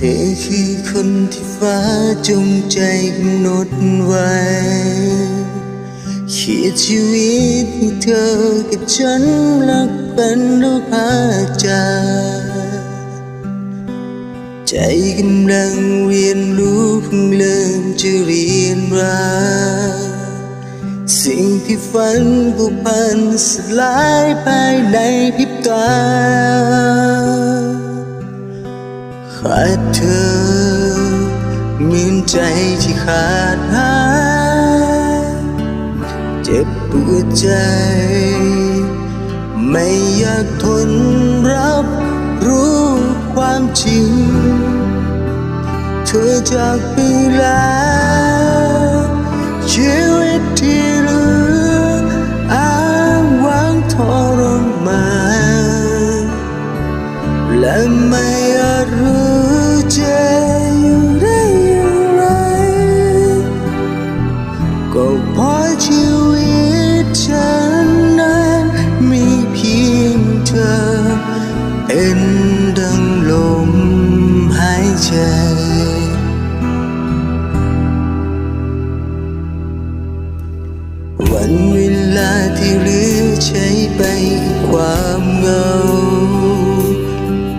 อคือคนที่ฟ้าจงใจกำหนดไว้เขียนชีวิตให้เธอกับฉันรักกันล้วพาจาใจกำลังเรียนรู้เพิ่งเริ่มจะเรียนรักสิ่งที่ฝันผูกพันสลายภายในพริบตา ขาดเธอเหมือนใจที่ขาดหายเจ็บปวดใจ ไม่อยากทนรับรู้ความจริง เธอจากไปแล้วชีวิตที่เหลืออ้างว้างทรมานและไม่อาจรู้ ที่เหลือใช้ไปความเหงา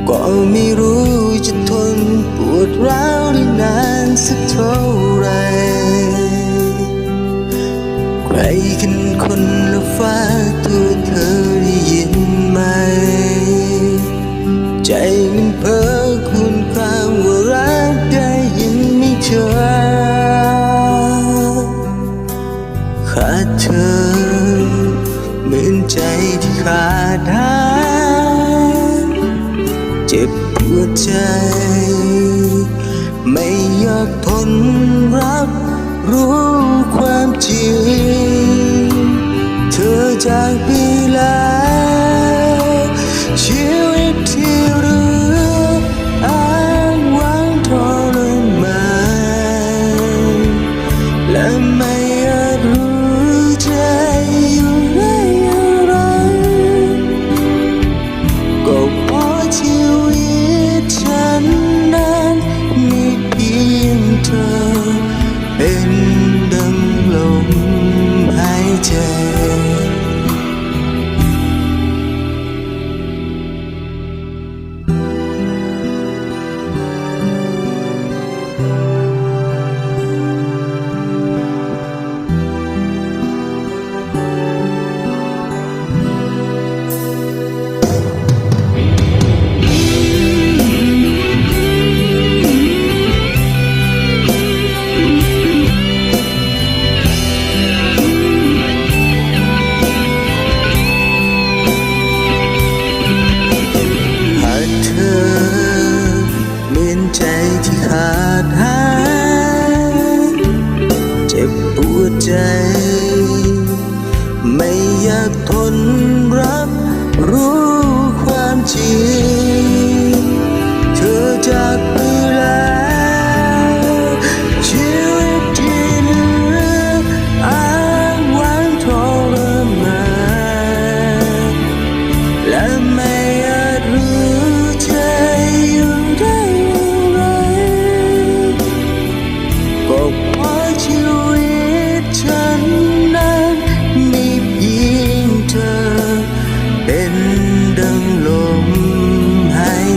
ก็ไม่รู้จะทนปวดร้าวได้นานสักเท่าไหรใครกันคนละฟ้าตัวเธอ เจ็บปวดใจ ไม่อยากทนรับรู้ความจริง เธอจากไปแล้ว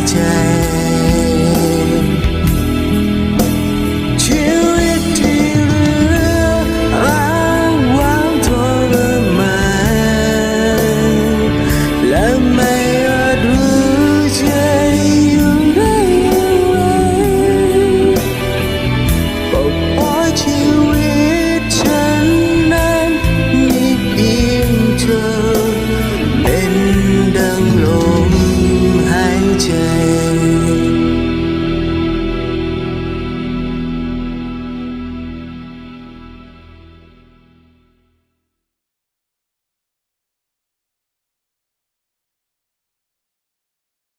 见。